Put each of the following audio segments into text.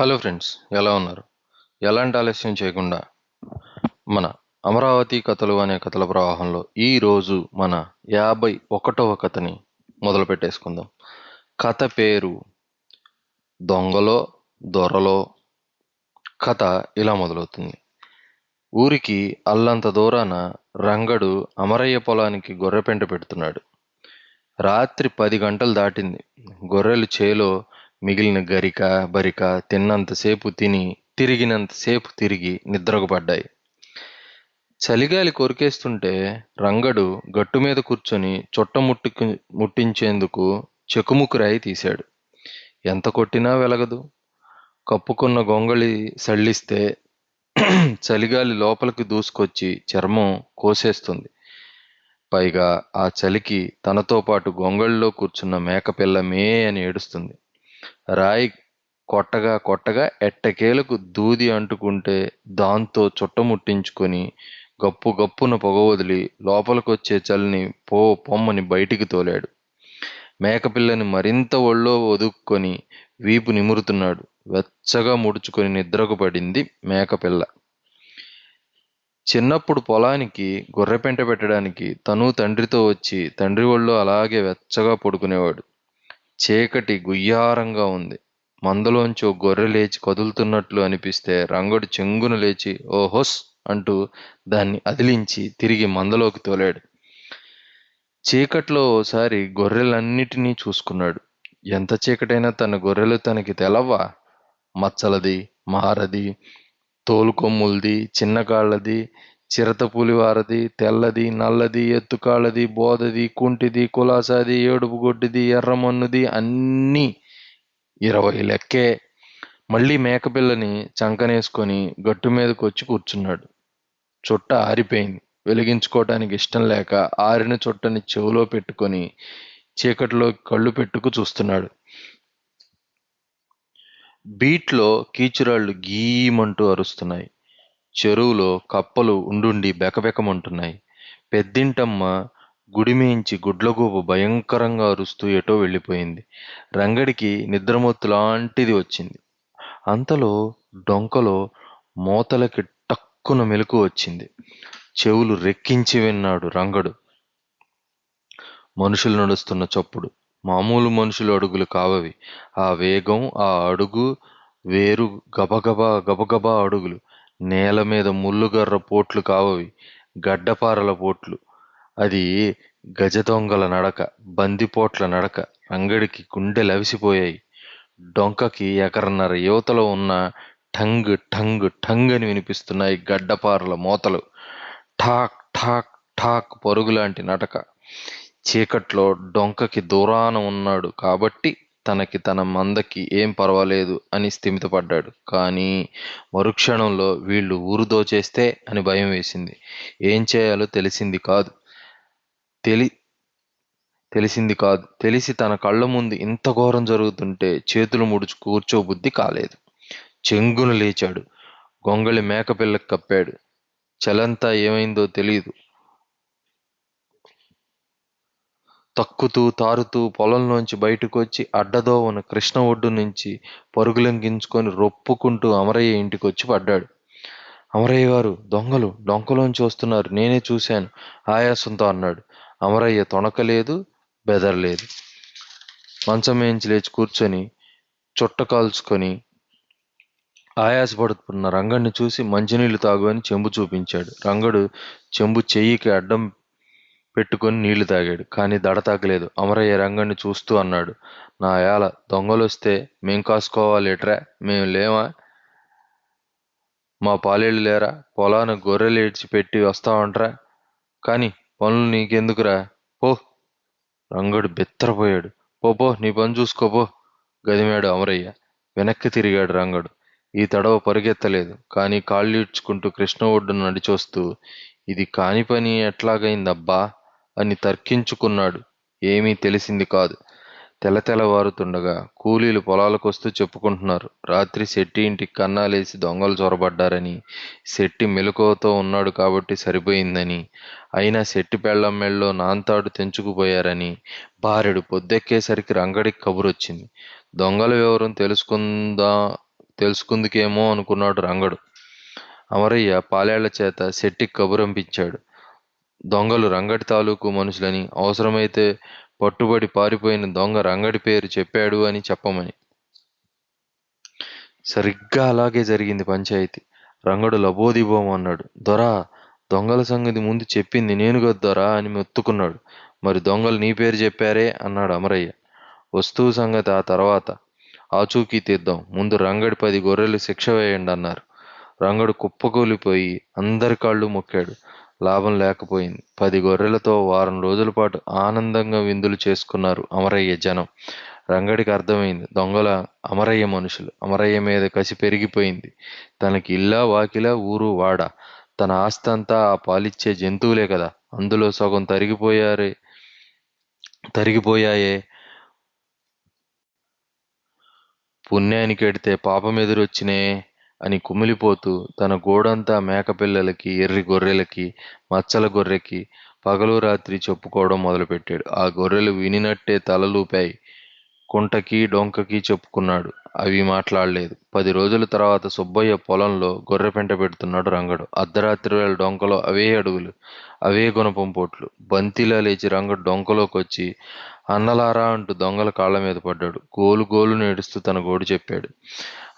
Hello friends ఎలా ఉన్నారు? ఎలాంటి ఆలస్యం చేయకుండా మన అమరావతి కథలు అనే కథల ప్రవాహంలో ఈరోజు మన యాభై ఒకటవ కథని మొదలు పెట్టేసుకుందాం. కథ పేరు దొంగలో దొరలో కథ ఇలా మొదలవుతుంది. ఊరికి అల్లంత దూరాన రంగడు అమరయ్య పొలానికి గొర్రెపెంట పెడుతున్నాడు. రాత్రి పది గంటలు దాటింది. గొర్రెలు చేలో మిగిలిన గరిక బరిక తిన్నంతసేపు తిని తిరిగినంతసేపు తిరిగి నిద్రకుపడ్డాయి. చలిగాలి కొరికేస్తుంటే రంగడు గట్టు మీద కూర్చొని చుట్ట ముట్టుకు ముట్టించేందుకు చెకుముకు రాయి తీశాడు. ఎంత కొట్టినా వెలగదు. కప్పుకున్న గొంగళి సళ్ళిస్తే చలిగాలి లోపలికి దూసుకొచ్చి చర్మం కోసేస్తుంది. పైగా ఆ చలికి తనతో పాటు గొంగళిలో కూర్చున్న మేకపిల్ల మే అని ఏడుస్తుంది. రాయి కొట్టగా కొట్టగా ఎట్టకేలకు దూది అంటుకుంటే దాంతో చుట్టముట్టించుకొని గప్పు గప్పున పొగ వదిలి లోపలికొచ్చే చలిని పో పొమ్మని బయటికి తోలాడు. మేకపిల్లని మరింత ఒళ్ళో ఒదుక్కొని వీపు నిమురుతున్నాడు. వెచ్చగా ముడుచుకొని నిద్రకు పడింది మేకపిల్ల. చిన్నప్పుడు పొలానికి గొర్రెపెంట పెట్టడానికి తను తండ్రితో వచ్చి తండ్రి ఒళ్ళో అలాగే వెచ్చగా పడుకునేవాడు. చీకటి గుయ్యారంగా ఉంది. మందలోంచి ఓ గొర్రె లేచి కదులుతున్నట్లు అనిపిస్తే రంగడు చెంగున లేచి ఓ హొస్ అంటూ దాన్ని అదిలించి తిరిగి మందలోకి తోలాడు. చీకట్లో ఓసారి గొర్రెలన్నిటినీ చూసుకున్నాడు. ఎంత చీకటైనా తన గొర్రెలు తనకి తెలవ్వా మచ్చలది మారది తోలుకొమ్ములది చిన్న కాళ్ళది చిరత పులివారది తెల్లది నల్లది ఎత్తుకాళ్ళది బోదది కుంటిది కులాసాది ఏడుపుగొడ్డిది ఎర్రమన్నుది అన్నీ ఇరవై లెక్కే. మళ్ళీ మేకపిల్లని చంకనేసుకొని గట్టు మీదకు వచ్చి కూర్చున్నాడు. చుట్ట ఆరిపోయింది. వెలిగించుకోవటానికి ఇష్టం లేక ఆరిన చుట్టని చెవులో పెట్టుకొని చీకటిలో కళ్ళు పెట్టుకు చూస్తున్నాడు. బీట్లో కీచురాళ్ళు గీమంటూ అరుస్తున్నాయి. చెరువులో కప్పలు ఉండుండి బెకబెకమంటున్నాయి. పెద్దింటమ్మ గుడిమేయించి గుడ్లగూబ భయంకరంగా అరుస్తూ ఎటో వెళ్ళిపోయింది. రంగడికి నిద్రమొత్తు లాంటిది వచ్చింది. అంతలో డొంకలో మోతలకి టక్కున మెలకు వచ్చింది. చెవులు రెక్కించి విన్నాడు రంగడు. మనుషులు నడుస్తున్న చప్పుడు. మామూలు మనుషులు అడుగులు కావవి. ఆ వేగం ఆ అడుగు వేరు గబగబా గబగబా అడుగులు. నేల మీద ముల్లుగర్ర పోట్లు కావవి గడ్డపారల పోట్లు. అది గజ దొంగల నడక బందిపోట్ల నడక రంగడికి గుండె లవిసిపోయాయి. డొంకకి ఎకరన్నర యువతలో ఉన్న ఠంగ్ ఠంగ్ ఠంగ్ అని వినిపిస్తున్నాయి గడ్డపారల మోతలు. ఠాక్ ఠాక్ ఠాక్ పరుగులాంటి నటక చీకట్లో డొంకకి దూరాన ఉన్నాడు కాబట్టి తనకి తన మందకి ఏం పర్వాలేదు అని స్థిమితపడ్డాడు. కానీ మరుక్షణంలో వీళ్ళు ఊరు దోచేస్తే అని భయం వేసింది. ఏం చేయాలో తెలిసింది కాదు. తెలి తెలిసింది కాదు. తెలిసి తన కళ్ళ ముందు ఇంత ఘోరం జరుగుతుంటే చేతులు ముడుచు కూర్చోబుద్ధి కాలేదు. చెంగున లేచాడు. గొంగళి మేకపిల్లకి కప్పాడు. చలంతా ఏమైందో తెలియదు తక్కుతూ తారుతూ పొలంలోంచి బయటకు వచ్చి అడ్డదోవన కృష్ణ ఒడ్డు నుంచి పరుగులంకించుకొని రొప్పుకుంటూ అమరయ్య ఇంటికి వచ్చి పడ్డాడు. అమరయ్య గారు దొంగలు డొంకలోంచి వస్తున్నారు. నేనే చూశాను. ఆయాసంతో అన్నాడు. అమరయ్య తొణకలేదు బెదరలేదు. మంచం వేయించి లేచి కూర్చొని చుట్ట కాల్చుకొని ఆయాసపడుతున్న రంగడిని చూసి మంచినీళ్ళు తాగు అని చెంబు చూపించాడు. రంగడు చెంబు చెయ్యికి అడ్డం పెట్టుకొని నీళ్ళు తాగాడు. కానీ దడ తగ్గలేదు అమరయ్య రంగణ్ణి చూస్తూ అన్నాడు. నా యాల దొంగలొస్తే మేం కాసుకోవాలేట్రా మేము లేమా? మా పాలేళ్ళు లేరా? పొలాన గొర్రెలు ఏడ్చి పెట్టి వస్తావంట్రా? కానీ పనులు నీకెందుకురా? పో. రంగడు బెత్తరపోయాడు. పో పో నీ పని చూసుకోపో గదిమాడు అమరయ్య. వెనక్కి తిరిగాడు రంగడు. ఈ తడవ పరిగెత్తలేదు. కానీ కాళ్ళు ఇడ్చుకుంటూ కృష్ణ ఒడ్డును నడిచొస్తూ ఇది కాని పని ఎట్లాగైందబ్బా? అని తర్కించుకున్నాడు. ఏమీ తెలిసింది కాదు. తెలతెలవారుతుండగా తెల్లవారుతుండగా కూలీలు పొలాలకొస్తూ చెప్పుకుంటున్నారు. రాత్రి శెట్టి ఇంటికి కన్నాలేసి దొంగలు చొరబడ్డారని శెట్టి మెలకువతో ఉన్నాడు కాబట్టి సరిపోయిందని అయినా శెట్టి పెళ్ళం మెళ్ళలో నాంతాడు తెంచుకుపోయారని భార్యడు పొద్దెక్కేసరికి రంగడికి కబురొచ్చింది. దొంగల వివరం తెలుసుకుందా తెలుసుకుందుకేమో అనుకున్నాడు రంగడు. అమరయ్య పాలేళ్ళ చేత శెట్టికి కబురంపించాడు. దొంగలు రంగడి తాలూకు మనుషులని అవసరమైతే పట్టుబడి పారిపోయిన దొంగ రంగడి పేరు చెప్పాడు అని చెప్పమని. సరిగ్గా అలాగే జరిగింది పంచాయతీ. రంగడు లబోదిబోం అన్నాడు. దొరా దొంగల సంగతి ముందు చెప్పింది నేను దొరా అని మెత్తుకున్నాడు. మరి దొంగలు నీ పేరు చెప్పారే? అన్నాడు అమరయ్య. వస్తువు సంగతి ఆ తర్వాత. ఆచూకీ తీద్దాం. ముందు రంగడి పది గొర్రెలు శిక్ష వేయండి అన్నారు. రంగడు కుప్పకూలిపోయి అందరి కాళ్ళు మొక్కాడు. లాభం లేకపోయింది. పది గొర్రెలతో వారం రోజుల పాటు ఆనందంగా విందులు చేసుకున్నారు అమరయ్య జనం. రంగడికి అర్థమైంది. దొంగల అమరయ్య మనుషులు. అమరయ్య మీద కసి పెరిగిపోయింది. తనకి ఇల్లా వాకిలా ఊరు వాడ. తన ఆస్తి అంతా ఆ పాలిచ్చే జంతువులే కదా. అందులో సగం తరిగిపోయారే తరిగిపోయాయే. పుణ్యానికి ఎడితే పాపం ఎదురొచ్చినే అని కుమిలిపోతూ తన గోడంతా మేకపిల్లలకి ఎర్రి గొర్రెలకి మచ్చల గొర్రెకి పగలు రాత్రి చెప్పుకోవడం మొదలుపెట్టాడు. ఆ గొర్రెలు వినినట్టే తలలూపాయి కుంటకి డొంకకి చెప్పుకున్నాడు. అవి మాట్లాడలేదు. పది రోజుల తర్వాత సుబ్బయ్య పొలంలో గొర్రె పెంట పెడుతున్నాడు రంగడు. అర్ధరాత్రి వేళ డొంకలో అవే అడుగులు అవే గుణపం పోట్లు బంతిలా లేచి రంగడు డొంకలోకి వచ్చి అన్నలారా అంటూ దొంగల కాళ్ళ మీద పడ్డాడు. గోలు గోలు నేడుస్తూ తన గోడు చెప్పాడు.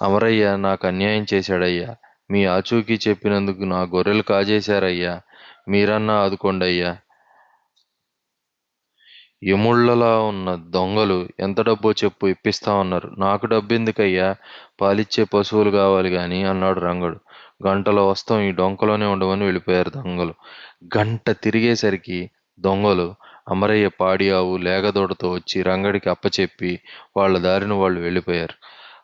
అమరయ్య నాకు అన్యాయం చేశాడయ్యా. మీ ఆచూకీ చెప్పినందుకు నా గొర్రెలు కాజేశారయ్యా. మీరన్నా ఆదుకోండయ్యా. అయ్యా ఉన్న దొంగలు ఎంత డబ్బో చెప్పు ఇప్పిస్తా ఉన్నారు. నాకు డబ్బు ఎందుకయ్యా పాలిచ్చే పశువులు కావాలి కానీ అన్నాడు రంగడు. గంటలో వస్తాం ఈ డొంకలోనే ఉండమని వెళ్ళిపోయారు దొంగలు. గంట తిరిగేసరికి దొంగలు అమరయ్య పాడి ఆవు లేగదోడతో వచ్చి రంగడికి అప్పచెప్పి వాళ్ళ దారిన వాళ్ళు వెళ్ళిపోయారు.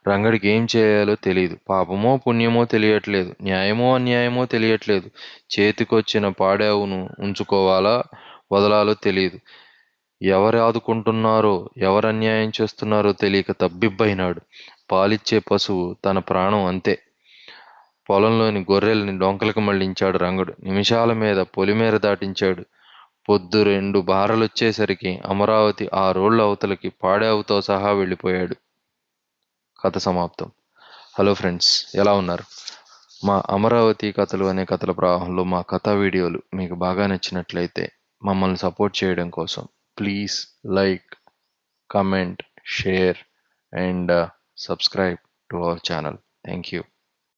రంగడికి ఏం చేయాలో తెలియదు పాపమో పుణ్యమో తెలియట్లేదు. న్యాయమో అన్యాయమో తెలియట్లేదు. చేతికొచ్చిన పాడావును ఉంచుకోవాలా వదలాలో తెలియదు ఎవరు ఆదుకుంటున్నారో ఎవరు అన్యాయం చేస్తున్నారో తెలియక తబ్బిబ్బైనాడు పాలిచ్చే పశువు తన ప్రాణం అంతే. పొలంలోని గొర్రెల్ని డొంకలకు మళ్ళించాడు రంగడు. నిమిషాల మీద పొలిమేర దాటించాడు. పొద్దు రెండు బారలొచ్చేసరికి అమరావతి ఆ రోడ్ల అవతలకి పాడావుతో సహా వెళ్ళిపోయాడు. కథ సమాప్తం. హలో ఫ్రెండ్స్ ఎలా ఉన్నారు? మా అమరావతి కథలు అనే కథల ప్రవాహంలో మా కథా వీడియోలు మీకు బాగా నచ్చినట్లయితే మమ్మల్ని సపోర్ట్ చేయడం కోసం please like comment share and subscribe to our channel. Thank you.